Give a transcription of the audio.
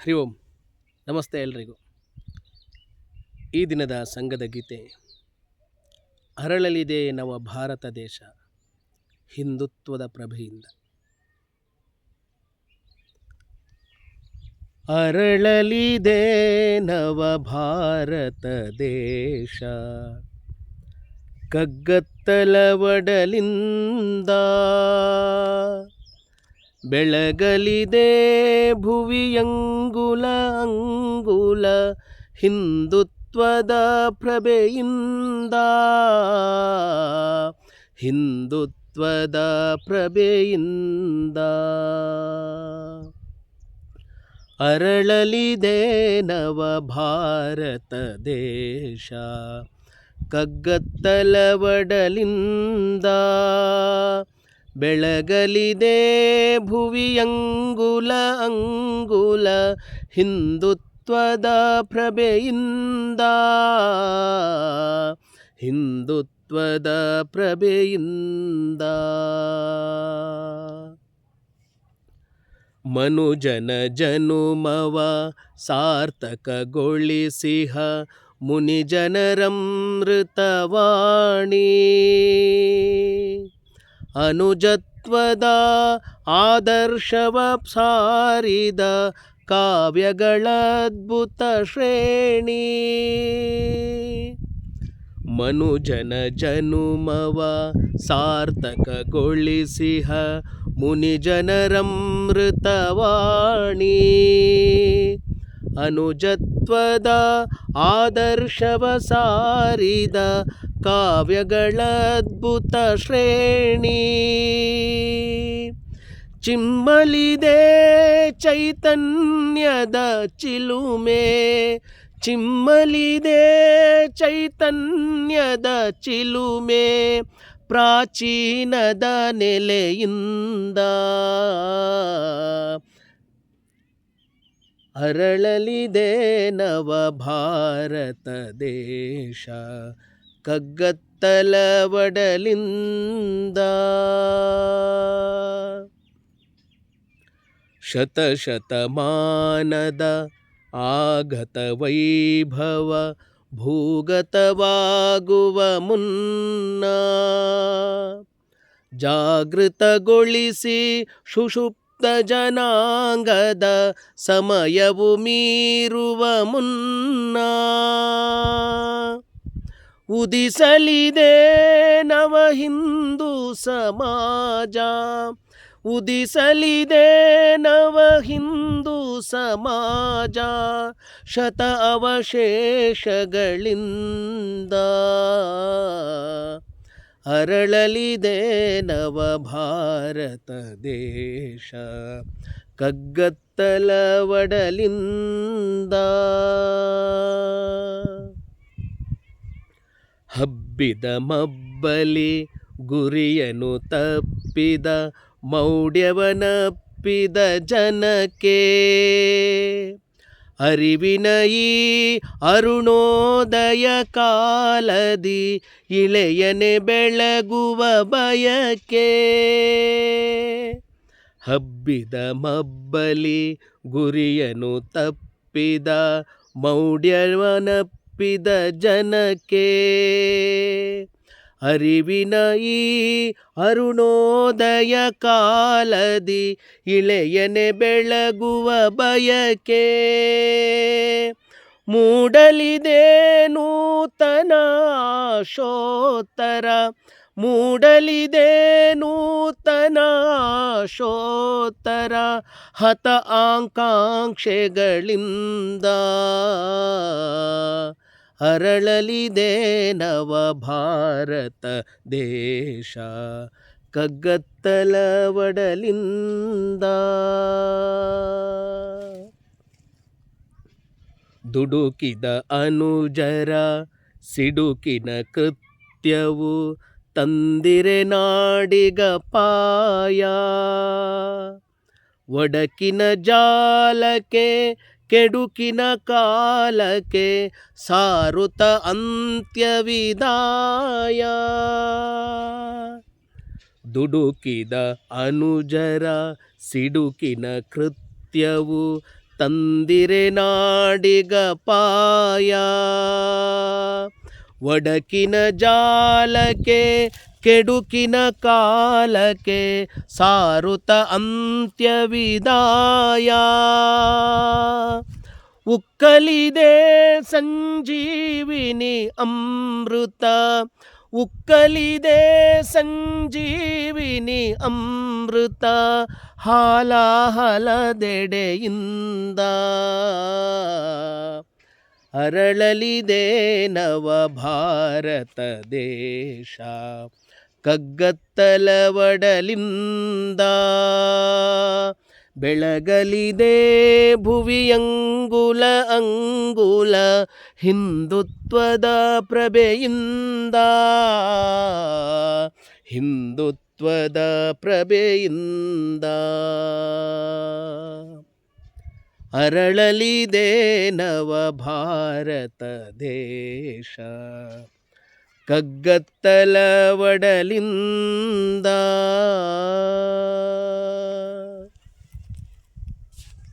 ಹರಿ ಓಂ. ನಮಸ್ತೆ ಎಲ್ರಿಗೂ. ಈ ದಿನದ ಸಂಘದ ಗೀತೆ, ಅರಳಲಿದೆ ನವ ಭಾರತ ದೇಶ, ಹಿಂದುತ್ವದ ಪ್ರಭೆಯಿಂದ. ಅರಳಲಿದೆ ನವ ಭಾರತ ದೇಶ ಕಗ್ಗತ್ತಲ ಒಡಲಿಂದ ಬೆಳಗಲಿದೆ ಭುವಿಯಂಗುಲ ಅಂಗುಲ ಹಿಂದುತ್ವದ ಪ್ರಭೆಯಿಂದ. ಹಿಂದುತ್ವದ ಪ್ರಭೆಯಿಂದ. ಅರಳಲಿದೆ ನವ ಭಾರತ ದೇಶ ಕಗ್ಗತ್ತಲ ಒಡಲಿಂದ ಬೆಳಗಲಿದೆ ಭುವಿಯಂಗುಲ ಅಂಗುಲ ಹಿಂದುತ್ವದ ಪ್ರಭೆಯಿಂದ. ಹಿಂದುತ್ವದ ಪ್ರಭೆಯಿಂದ. ಮನುಜನ ಜನುಮವ ಸಾರ್ಥಕಗೊಳಿಸಿಹ ಮುನಿಜನರಮೃತವಾಣಿ. ಅನುಜತ್ವದ ಆದರ್ಶವ ಸಾರಿದ ಕಾವ್ಯಗಳದ್ಭುತ ಶ್ರೇಣಿ. ಮನುಜನ ಜನುಮವ ಸಾರ್ಥಕಗೊಳಿಸಿಹ ಮುನಿಜನರಮೃತವಾಣಿ ಅನುಜತ್ವದ ಆದರ್ಶವ ಸಾರಿದ ಕಾವ್ಯಗಳದ್ಭುತ ಶ್ರೇಣಿ. ಚಿಮ್ಮಲಿದೆ ಚೈತನ್ಯದ ಚಿಲುಮೆ. ಚಿಮ್ಮಲಿದೆ ಚೈತನ್ಯದ ಚಿಲುಮೆ ಪ್ರಾಚೀನದ ನೆಲೆಯಿಂದ. ಅರಳಲಿದೆ ನವ ಭಾರತ ದೇಶ. ಕಗ್ಗತ್ತಲ ಒಡಲಿಂದ ಶತಶತಮಾನದ ಆಗತ ವೈಭವ ಭೂಗತವಾಗುವ ಮುನ್ನ ಜಾಗೃತಗೊಳಿಸಿ ಸುಷುಪ್ತ ಜನಾಂಗದ ಸಮಯವು ಮೀರುವ ಮುನ್ನ. ಉದಿಸಲಿದೆ ನವ ಹಿಂದೂ ಸಮಾಜ. ಉದಿಸಲಿದೆ ನವ ಹಿಂದೂ ಸಮಾಜ ಶತ ಅವಶೇಷಗಳಿಂದ. ಅರಳಲಿದೆ ನವ ಭಾರತ ದೇಶ ಕಗ್ಗತ್ತಲ ಒಡಲಿಂದ ಹಬ್ಬಿದ ಮಬ್ಬಲಿ ಗುರಿಯನು ತಪ್ಪಿದ ಮೌಢ್ಯವನಪ್ಪಿದ ಜನಕ್ಕೆ. ಅರಿವಿನ ಈ ಅರುಣೋದಯ ಕಾಲದಿ ಇಳೆಯನೆ ಬೆಳಗುವ ಬಯಕೆ. ಹಬ್ಬಿದ ಮಬ್ಬಲಿ ಗುರಿಯನು ತಪ್ಪಿದ ಮೌಢ್ಯವನಪ್ಪಿದ ಜನಕ್ಕೆ ಅರಿವಿನ ಈ ಅರುಣೋದಯ ಕಾಲದಿ ಇಳೆಯನೆ ಬೆಳಗುವ ಬಯಕೆ ಮೂಡಲಿದೆ ನೂತನ ಶೋತ್ತರ? ಮೂಡಲಿದೆ ನೂತನ ಶೋತ್ತರ? ಹತ ಆಕಾಂಕ್ಷೆಗಳಿಂದ ಅರಳಲಿದೆ ನವ ಭಾರತ ದೇಶ. ಕಗ್ಗತ್ತಲ ಒಡಲಿಂದ ದುಡುಕಿದ ಅನುಜರ ಸಿಡುಕಿನ ಕೃತ್ಯವು ತಂದಿರೆ ನಾಡಿಗ ಪಾಯ. ಒಡಕಿನ ಜಾಲಕ್ಕೆ ಕೆಡುಕಿನ ಕಾಲಕ್ಕೆ ಸಾರುತ ಅಂತ್ಯವಿದಾಯ. ದುಡುಕಿದ ಅನುಜರ ಸಿಡುಕಿನ ಕೃತ್ಯವು ತಂದಿರೆ ನಾಡಿಗ ಪಾಯ. ಒಡಕಿನ ಜಾಲಕ್ಕೆ ಕೆಡುಕಿನ ಕಾಲಕ್ಕೆ ಸಾರುತ ಅಂತ್ಯವಿದಾಯ. ಉಕ್ಕಲಿದೆ ಸಂಜೀವಿನಿ ಅಮೃತ, ಉಕ್ಕಲಿದೆ ಸಂಜೀವಿನಿ ಅಮೃತ, ಹಾಲಾಹಲದೆಡೆಯಿಂದ. ಅರಳಲಿದೆ ನವ ಭಾರತ ದೇಶ ಕಗ್ಗತ್ತಲ ಒಡಲಿಂದ ಬೆಳಗಲಿದೆ ಭುವಿಯಂಗುಲ ಅಂಗುಲ ಹಿಂದುತ್ವದ ಪ್ರಭೆಯಿಂದ. ಹಿಂದುತ್ವದ ಪ್ರಭೆಯಿಂದ. ಅರಳಲಿದೆ ನವ ಭಾರತ ದೇಶ. கக்கத்தலவடலிந்தா